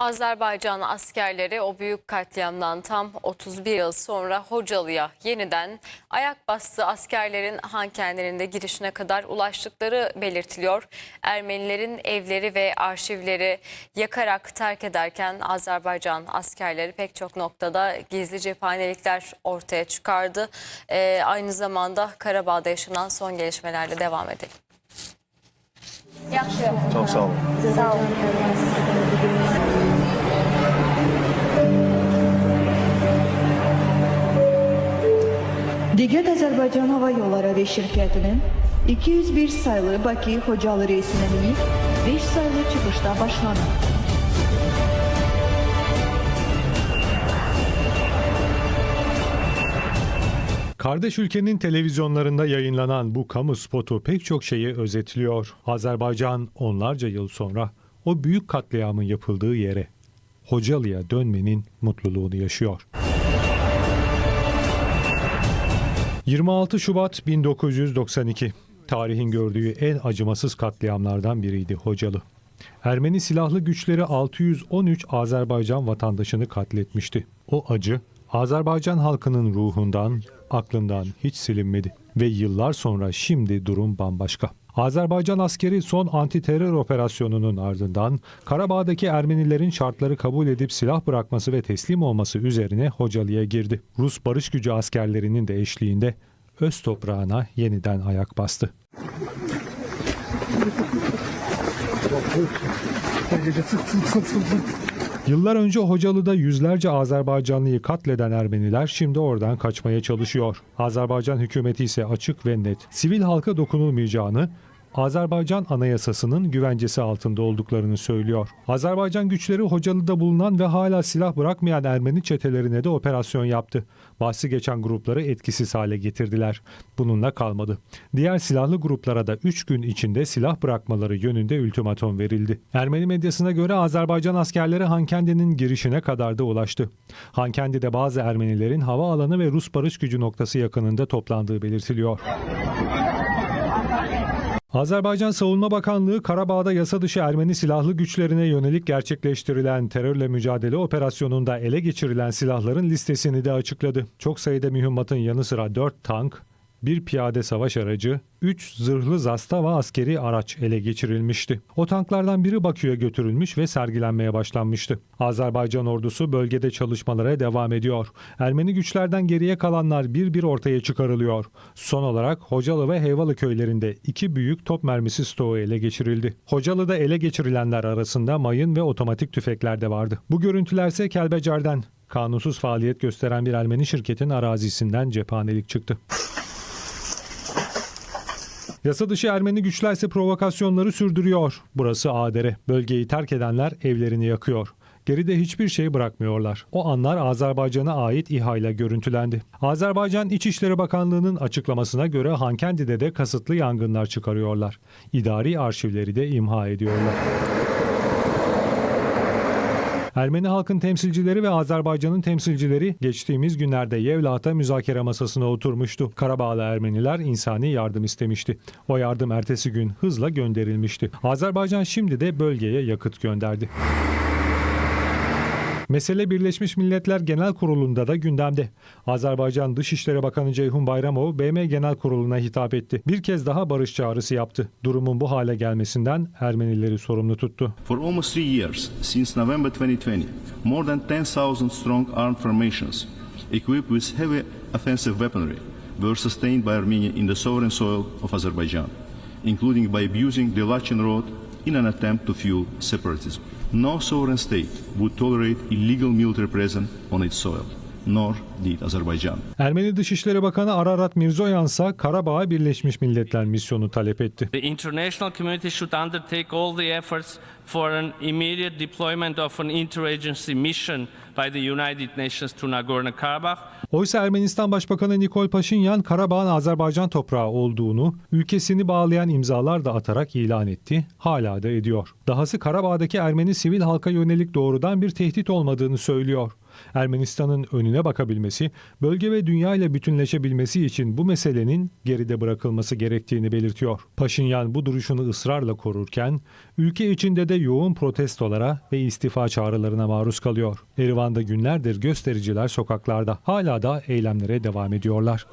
Azerbaycan askerleri o büyük katliamdan tam 31 yıl sonra Hocalı'ya yeniden ayak bastığı askerlerin Han kendilerinde girişine kadar ulaştıkları belirtiliyor. Ermenilerin evleri ve arşivleri yakarak terk ederken Azerbaycan askerleri pek çok noktada gizli cephanelikler ortaya çıkardı. Ee, aynı zamanda Karabağ'da yaşanan son gelişmelerle devam edelim. Çok sağ olun. Sağ olun. Digət Azərbaycan Hava Yolları Aviya şirkətinin 201 sayılı Bakı Xocalı reysinə minib 5 sayılı çıxışda başlanır. Kardeş ülkenin televizyonlarında yayınlanan bu kamu spotu pek çok şeyi özetliyor. Azerbaycan onlarca yıl sonra o büyük katliamın yapıldığı yere, Hocalı'ya dönmenin mutluluğunu yaşıyor. 26 Şubat 1992 tarihin gördüğü en acımasız katliamlardan biriydi Hocalı. Ermeni silahlı güçleri 613 Azerbaycan vatandaşını katletmişti. O acı Azerbaycan halkının ruhundan, aklından hiç silinmedi ve yıllar sonra şimdi durum bambaşka. Azerbaycan askeri son anti-terör operasyonunun ardından Karabağ'daki Ermenilerin şartları kabul edip silah bırakması ve teslim olması üzerine Hocalı'ya girdi. Rus barış gücü askerlerinin de eşliğinde öz toprağına yeniden ayak bastı. Yıllar önce Hocalı'da yüzlerce Azerbaycanlıyı katleden Ermeniler şimdi oradan kaçmaya çalışıyor. Azerbaycan hükümeti ise açık ve net. Sivil halka dokunulmayacağını, Azerbaycan Anayasası'nın güvencesi altında olduklarını söylüyor. Azerbaycan güçleri Hocalı'da bulunan ve hala silah bırakmayan Ermeni çetelerine de operasyon yaptı. Bahsi geçen grupları etkisiz hale getirdiler. Bununla kalmadı. Diğer silahlı gruplara da 3 gün içinde silah bırakmaları yönünde ultimatom verildi. Ermeni medyasına göre Azerbaycan askerleri Hankendi'nin girişine kadar da ulaştı. Hankendi'de bazı Ermenilerin havaalanı ve Rus barış gücü noktası yakınında toplandığı belirtiliyor. Azerbaycan Savunma Bakanlığı Karabağ'da yasa dışı Ermeni silahlı güçlerine yönelik gerçekleştirilen terörle mücadele operasyonunda ele geçirilen silahların listesini de açıkladı. Çok sayıda mühimmatın yanı sıra 4 tank, bir piyade savaş aracı, 3 zırhlı zastava askeri araç ele geçirilmişti. O tanklardan biri Bakü'ye götürülmüş ve sergilenmeye başlanmıştı. Azerbaycan ordusu bölgede çalışmalara devam ediyor. Ermeni güçlerden geriye kalanlar bir bir ortaya çıkarılıyor. Son olarak Hocalı ve Heyvalı köylerinde iki büyük top mermisi stoğu ele geçirildi. Hocalı'da ele geçirilenler arasında mayın ve otomatik tüfekler de vardı. Bu görüntülerse Kelbecer'den kanunsuz faaliyet gösteren bir Ermeni şirketin arazisinden cephanelik çıktı. Yasa dışı Ermeni güçler ise provokasyonları sürdürüyor. Burası Adere. Bölgeyi terk edenler evlerini yakıyor. Geride hiçbir şey bırakmıyorlar. O anlar Azerbaycan'a ait İHA ile görüntülendi. Azerbaycan İçişleri Bakanlığı'nın açıklamasına göre Hankendi'de de kasıtlı yangınlar çıkarıyorlar. İdari arşivleri de imha ediyorlar. Ermeni halkın temsilcileri ve Azerbaycan'ın temsilcileri geçtiğimiz günlerde Yevlaat'a müzakere masasına oturmuştu. Karabağlı Ermeniler insani yardım istemişti. O yardım ertesi gün hızla gönderilmişti. Azerbaycan şimdi de bölgeye yakıt gönderdi. Mesele Birleşmiş Milletler Genel Kurulu'nda da gündemde. Azerbaycan Dışişleri Bakanı Ceyhun Bayramov BM Genel Kurulu'na hitap etti. Bir kez daha barış çağrısı yaptı. Durumun bu hale gelmesinden Ermenileri sorumlu tuttu. For almost three years, since November 2020, more than 10,000 strong armed formations, equipped with heavy offensive weaponry, were sustained by Armenia in the sovereign soil of Azerbaijan, including by abusing the Lachin Road in an attempt to fuel separatism. No sovereign state would tolerate illegal military presence on its soil, nor did Azerbaijan. Ermeni Dışişleri Bakanı Ararat Mirzoyan ise Karabağ'a Birleşmiş Milletler misyonu talep etti. The international community should undertake all the efforts for an immediate deployment of an interagency mission by the United Nations to Nagorno-Karabakh Oysa Ermenistan Başbakanı Nikol Paşinyan Karabağ'ın Azerbaycan toprağı olduğunu ülkesini bağlayan imzalar da atarak ilan etti. Hala da ediyor. Dahası Karabağ'daki Ermeni sivil halka yönelik doğrudan bir tehdit olmadığını söylüyor. Ermenistan'ın önüne bakabilmesi, bölge ve dünya ile bütünleşebilmesi için bu meselenin geride bırakılması gerektiğini belirtiyor. Paşinyan bu duruşunu ısrarla korurken, ülke içinde de yoğun protestolara ve istifa çağrılarına maruz kalıyor. Erivan'da günlerdir göstericiler sokaklarda hala da eylemlere devam ediyorlar.